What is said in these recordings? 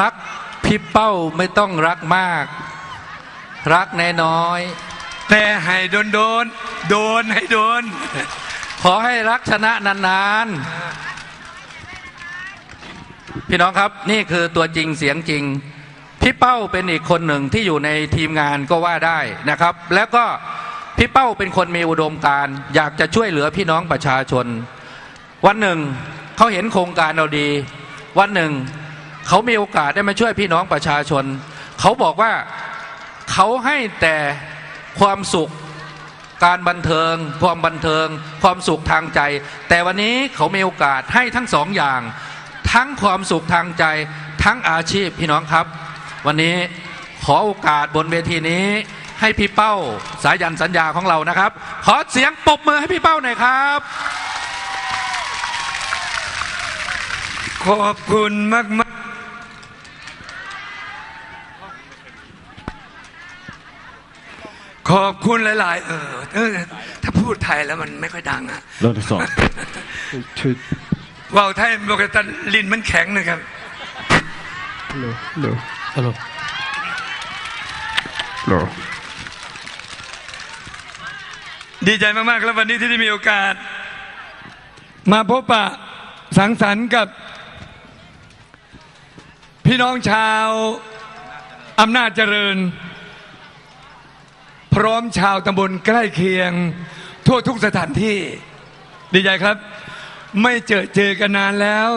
รักพี่เป้าไม่ต้องรักมาก รักน้อยแต่ให้โดนโดนโดนให้โดนๆขอให้รักชนะนานๆ พี่น้องครับนี่คือตัวจริงเสียงจริง พี่เป้าเป็นอีกคนหนึ่งที่อยู่ในทีมงานก็ว่าได้นะครับ แล้วก็พี่เป้าเป็นคนมีอุดมการณ์อยากจะช่วยเหลือพี่น้องประชาชน วันหนึ่งเขาเห็นโครงการเราดี วันหนึ่ง เขามีโอกาสได้มาช่วยพี่น้องประชาชน เขาบอกว่าเขาให้แต่ความสุขการบันเทิง ความบันเทิง ความสุขทางใจ แต่วันนี้เขามีโอกาสให้ทั้งสองอย่าง ทั้งความสุขทางใจ ทั้งอาชีพพี่น้องครับ วันนี้ขอโอกาสบนเวทีนี้ ให้พี่เป้าสายันสัญญาของเรานะครับ ขอเสียงปรบมือให้พี่เป้าหน่อยครับ ขอบคุณมากมาก ขอบคุณหลาย ๆ เออเออ ถ้าพูดไทยแล้วมันไม่ค่อยดังอะเริ่มทดสอบ two ว่าวไทยปกติลิ้นมันแข็งนะครับ hello hello hello hello ดีใจมากๆครับวันนี้ที่ได้มีโอกาส มาพบปะสังสรรค์กับ พี่น้องชาวอำนาจเจริญ พร้อมชาวตำบลใกล้เคียง ทั่วทุกสถานที่ ดีใจครับ ไม่เจอเจอกันนานแล้ว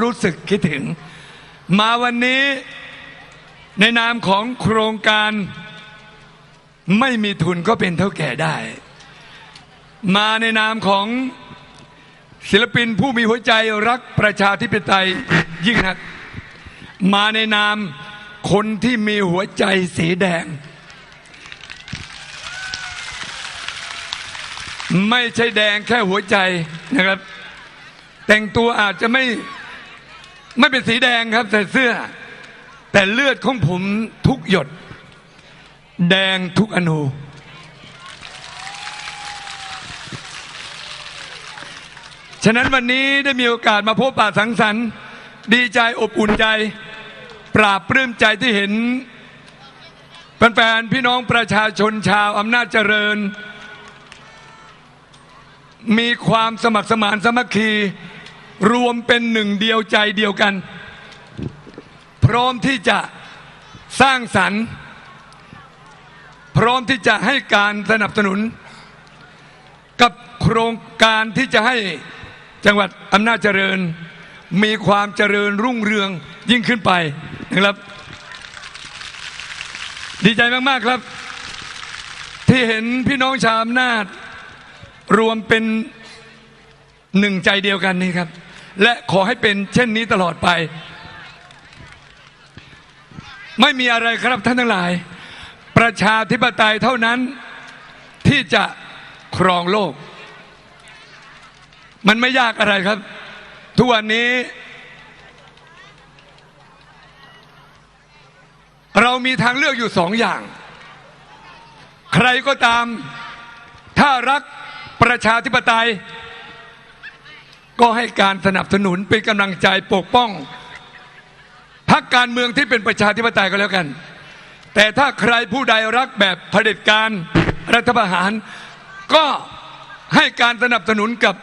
รู้สึกคิดถึง มาวันนี้ในนามของโครงการไม่มีทุนก็เป็นเท่าแก่ได้ มาในนามของศิลปินผู้มีหัวใจรักประชาธิปไตยยิ่งนัก มาในนามคนที่มีหัวใจสีแดง ไม่ใช่แดงแค่หัวใจนะครับ แต่งตัวอาจจะไม่ไม่เป็นสีแดงครับใส่เสื้อ แต่เลือดของผมทุกหยด แดงทุกอนูฉะนั้นวันนี้ได้มีโอกาสมาพบปะสังสรรค์ ดีใจอบอุ่นใจ ปราบปลื้มใจที่เห็นแฟนๆพี่น้องประชาชนชาวอำนาจเจริญ มีความสมัครสมานสมัคคี รวมเป็นหนึ่งเดียวใจเดียวกัน พร้อมที่จะสร้างสรรค์ พร้อมที่จะให้การสนับสนุน กับโครงการที่จะให้จังหวัดอำนาจเจริญ มีความเจริญรุ่งเรืองยิ่งขึ้นไปนะครับ ดีใจมาก ๆ ครับ ที่เห็นพี่น้องชาวอำนาจ รวมเป็นหนึ่งใจเดียวกันนี้ครับ และขอให้เป็นเช่นนี้ตลอดไป ไม่มีอะไรครับท่านทั้งหลาย ประชาธิปไตยเท่านั้นที่จะครองโลก มันไม่ยากอะไรครับ ทุกวันนี้ เรามีทางเลือกอยู่สองอย่าง ใครก็ตาม ถ้ารัก ประชาธิปไตย ก็ให้การสนับสนุนเป็นกำลังใจปกป้องพรรคการเมืองที่เป็นประชาธิปไตยก็แล้วกัน แต่ถ้าใครผู้ใดรักแบบเผด็จการรัฐประหาร ก็ให้การสนับสนุนกับ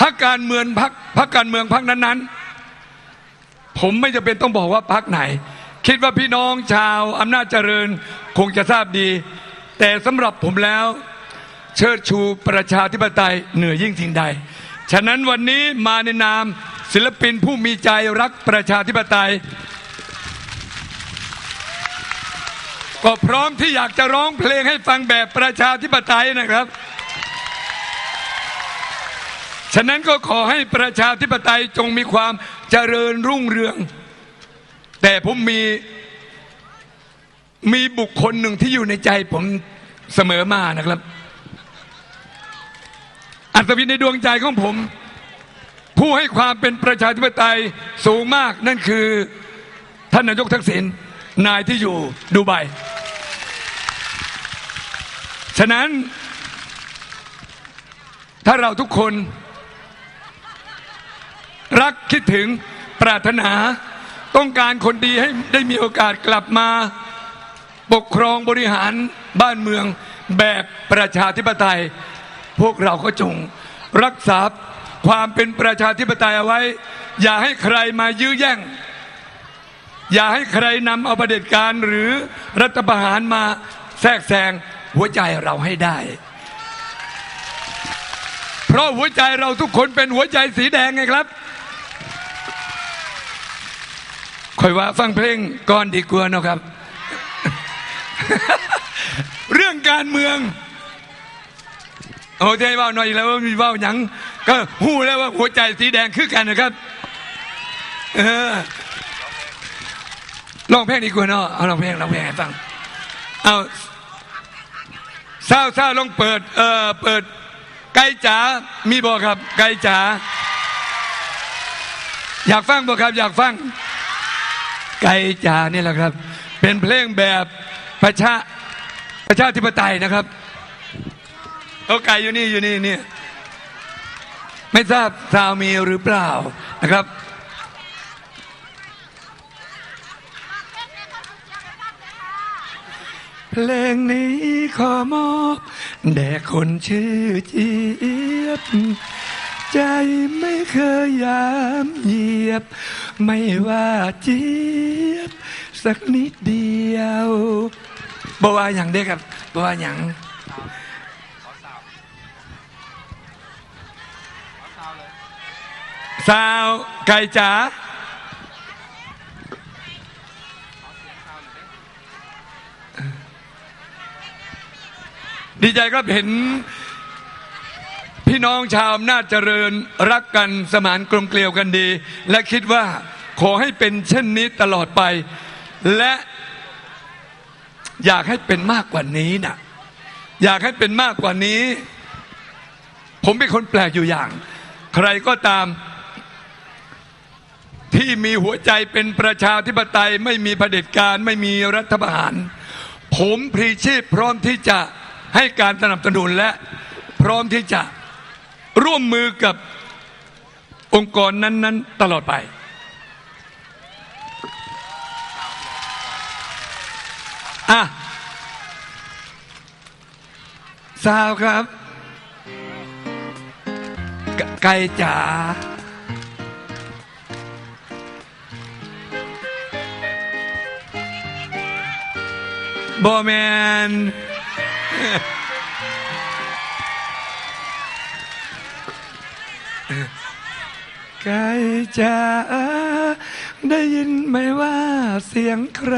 พรรคการเมืองพรรคพรรคการเมืองพรรคนั้นๆ ผมไม่จำเป็นต้องบอกว่าพรรคไหน คิดว่าพี่น้องชาวอำนาจเจริญคงจะทราบดี แต่สำหรับผมแล้ว เชิดชูประชาธิปไตยเหนือยิ่งสิ่งใด ฉะนั้นวันนี้มาในนามศิลปินผู้มีใจรักประชาธิปไตย ก็พร้อมที่อยากจะร้องเพลงให้ฟังแบบประชาธิปไตยนะครับ ฉะนั้นก็ขอให้ประชาธิปไตยจงมีความเจริญรุ่งเรือง แต่ผมมี มีบุคคลหนึ่งที่อยู่ในใจผมเสมอมานะครับ อัศวินในดวงใจของผม ผู้ให้ความเป็นประชาธิปไตยสูงมากนั่นคือ ท่านนายกทักษิณนายที่อยู่ดูไบฉะนั้น ถ้าเราทุกคน รักคิดถึงปรารถนา ต้องการคนดีให้ได้มีโอกาสกลับมา ปกครองบริหารบ้านเมืองแบบประชาธิปไตย พวกเราก็จงรักษาความเป็นประชาธิปไตยเอาไว้ อย่าให้ใครมายื้อแย่ง อย่าให้ใครนำเอาประเด็จการหรือรัฐประหารมาแทรกแซงหัวใจเราให้ได้ เพราะหัวใจเราทุกคนเป็นหัวใจสีแดงไงครับคอยว่าฟังเพลงก่อนดีกว่านะครับ เรื่องการเมืองโอ้ใจเว่าหน่อยแล้วว่ามีเว่าหยัง ก็หู้แล้วว่าหัวใจสีแดงคือกันนะครับเออลองเพลงดีกว่าเนาะเอาลองเพลงลองเพลงให้ฟังเอาเศร้าเศร้าลองเปิด เออเปิด ไก่จ๋ามีบ่ครับ ไก่จ๋าอยากฟังบ่ครับ อยากฟัง ไก่จ๋านี่แหละครับ เป็นเพลงแบบ ประชาประชาธิปไตยนะครับเอาไก่อยู่นี่อยู่นี่เนี่ยไม่ทราบซาวมีหรือเปล่านะครับ เพลงนี้ขอมอบแด่คนชื่อเจี๊ยบ ใจไม่เคยยามเหยียบ ไม่ว่าเจี๊ยบ สักนิดเดียว บอกว่าอย่างเด็กครับบอกว่าอย่างสาวไก่จ๋าดีใจครับเห็น พี่น้องชาวอำนาจเจริญรักกันสมานกลมเกลียวกันดี และคิดว่าขอให้เป็นเช่นนี้ตลอดไป และ อยากให้เป็นมากกว่านี้นะอยากให้เป็นมากกว่านี้ ผมเป็นคนแปลกอยู่อย่าง ใครก็ตาม ที่มีหัวใจเป็นประชาธิปไตย ไม่มีเผด็จการไม่มีรัฐประหาร ผมพรีชีพพร้อมที่จะให้การสนับสนุนและพร้อมที่จะร่วมมือกับองค์กรนั้น ๆ ตลอดไป อะสาวครับไกไก่จ๋าบอแมนไก่จ๋าได้ยินไหมว่าเสียงใคร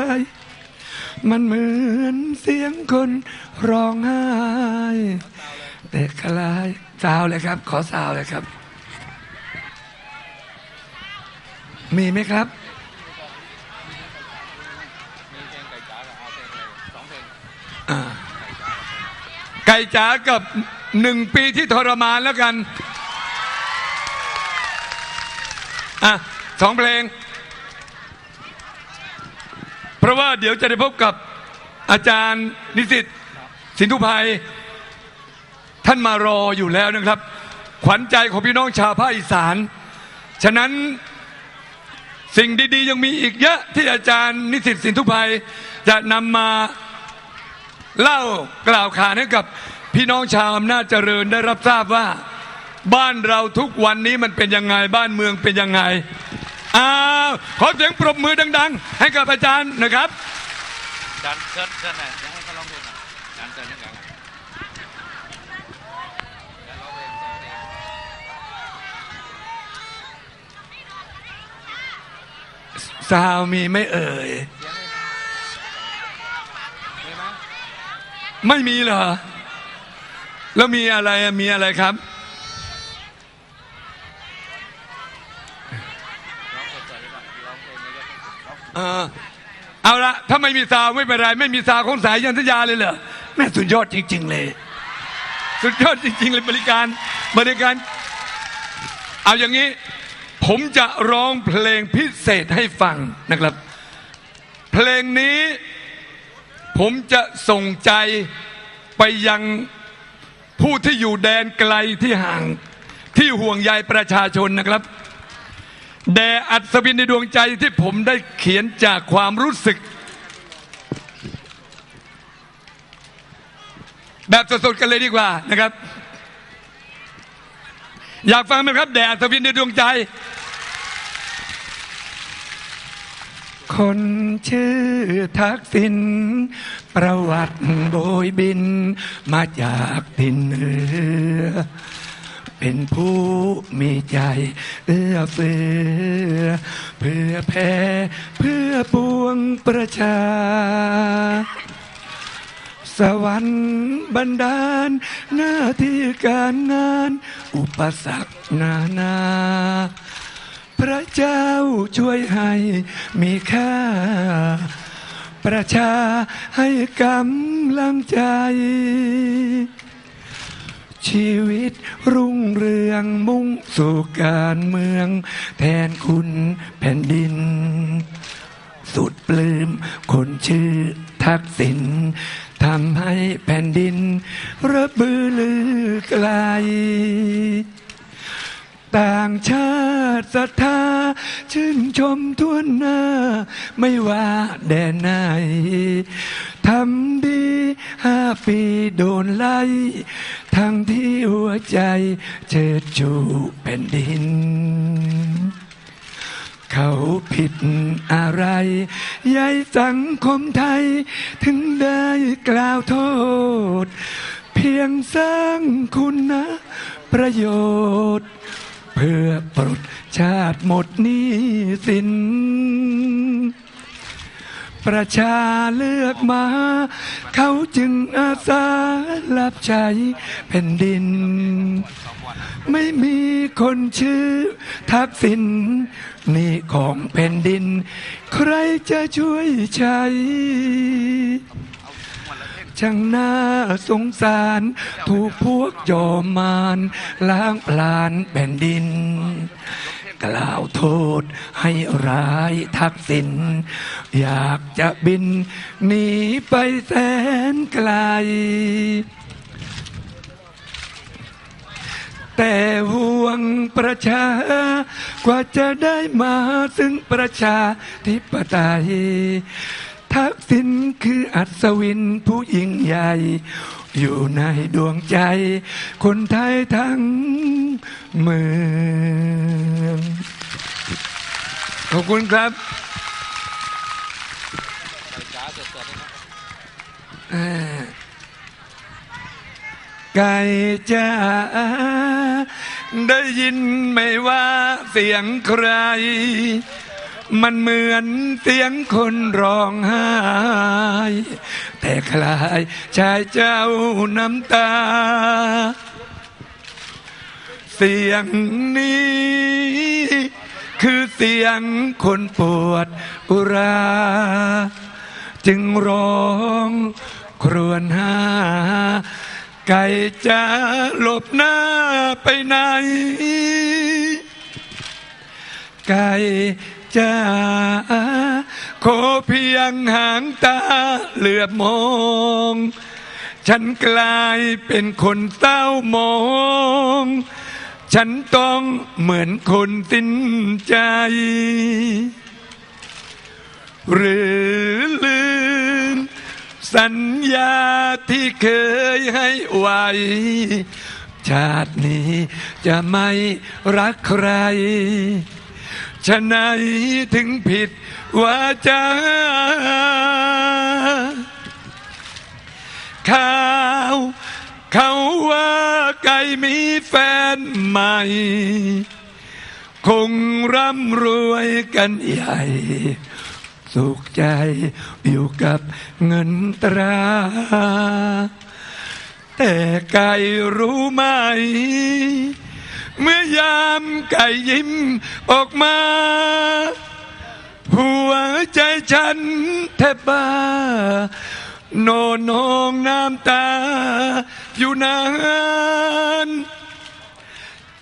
มันเหมือนเสียงคนร้องไห้แต่คลายสาวเลยครับ ขอสาวเลยครับ มีไหมครับไก่จ๋ากับหนึ่งปีที่ทรมานแล้วกัน อะสองเพลง ราะว่าเดี๋ยวจะได้พบกับอาจารย์นิสิตสินทุภัย ท่านมารออยู่แล้วนะครับ ขวัญใจของพี่น้องชาวภาคอีสาน ฉะนั้นสิ่งดีๆ ยังมีอีกเยอะที่อาจารย์นิสิตสินทุภัย จะนำมาเล่ากล่าวขานให้กับพี่น้องชาวอำนาจเจริญได้รับทราบว่า บ้านเราทุกวันนี้มันเป็นยังไงบ้านเมืองเป็นยังไง อ้าวขอเสียงปรบมือดัง ๆ ให้กับอาจารย์นะครับดันเชิญเชิญหน่อยเดี๋ยวให้เขาร้องเพลงหน่อยดันเชิญยังไงสาวมีไม่เอ่ย ไม่มีเหรอ แล้วมีอะไรอะมีอะไรครับ เออ เอาละถ้าไม่มีซาวไม่เป็นไร ไม่มีซาวของสายยันทยาเลยเหรอแม่สุดยอดจริง ๆ เลย สุดยอดจริง ๆ เลยบริการบริการ เอาอย่างนี้ ผมจะร้องเพลงพิเศษให้ฟังนะครับ เพลงนี้ ผมจะส่งใจไปยังผู้ที่อยู่แดนไกลที่ห่างที่ห่วงใยประชาชนนะครับ แด่อัศวินในดวงใจที่ผมได้เขียนจากความรู้สึก แบบสดๆกันเลยดีกว่านะครับ อยากฟังไหมครับ แด่อัศวินในดวงใจ คนชื่อทักษิณประวัติโบยบิน มาจากถิ่นเหนือ เป็นผู้มีใจเอื้อเฟื้อเพื่อแผ่เพื่อปวงประชา สวรรค์บันดาล หน้าที่การงาน อุปสรรคนานา พระเจ้าช่วยให้มีค่าประชาให้กำลังใจ ชีวิตรุ่งเรืองมุ่งสู่การเมือง แทนคุณแผ่นดิน สุดปลื้มคนชื่อทักษิณทำให้แผ่นดิน ระบือลือไกล ต่างชาติศรัทธา ชื่นชมทั่วหน้า ไม่ว่าแดนไหนทำดีห้าปีโดนไล่ ทั้งที่หัวใจเชิดชูแผ่นดิน เขาผิดอะไรยายสังคมไทย ถึงได้กล่าวโทษ เพียงสร้างคุณนะประโยชน์ เพื่อปลดชาติหมดนี้สิน ประชาเลือกมา เขาจึงอาสารับใช้แผ่นดิน ไม่มีคนชื่อทักษิณนี่ของแผ่นดิน ใครจะช่วยใช้ช่างน่าสงสาร ถูกพวกจอมมารล้างปลานแผ่นดิน กล่าวโทษให้ร้ายทักษิณอยากจะบินหนีไปแสนไกล แต่ห่วงประชากว่าจะได้มาซึ่งประชาธิปไตยทักษิณคืออัศวินผู้ยิ่งใหญ่ อยู่ในดวงใจ คนไทยทั้งเมืองขอบคุณครับไก่จ้าได้ยินไม่ว่าเสียงใคร มันเหมือนเสียงคนร้องไห้ แต่คลายชายเจ้าน้ำตา เสียงนี้ คือเสียงคนปวดอุรา จึงร้องครวญหา ไก่จะหลบหน้าไปไหน ไก่ จะขอเพียงหางตาเหลือบมอง ฉันกลายเป็นคนเศร้ามอง ฉันต้องเหมือนคนสิ้นใจ หรือลืม สัญญาที่เคยให้ไว้ชาตินี้จะไม่รักใคร ฉะไหนถึงผิดว่าจาข่าวเขาว่าไก่มีแฟนใหม่ คงร่ำรวยกันใหญ่ สุขใจอยู่กับเงินตรา แต่ไก่รู้ไหม เมื่อยามไก่ยิ้มออกมา หัวใจฉันแทบบ้าโนนองน้ำตา อยู่นาน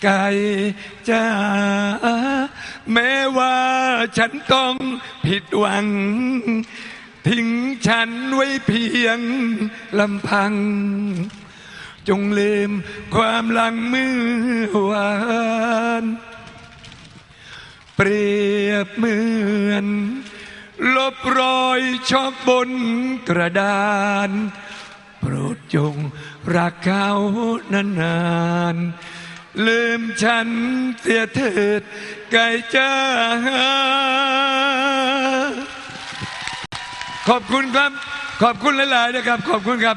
ไก่จ้าแม้ว่าฉันต้องผิดหวัง ทิ้งฉันไว้เพียงลำพัง จงลืมความหลังมือหวานเปรียบเหมือน ลบรอยชอกบนกระดาน โปรดจงรักเขานานๆลืมฉันเสียเถิดไก่จ้าขอบคุณครับ ขอบคุณหลาย ๆ นะครับ ขอบคุณครับ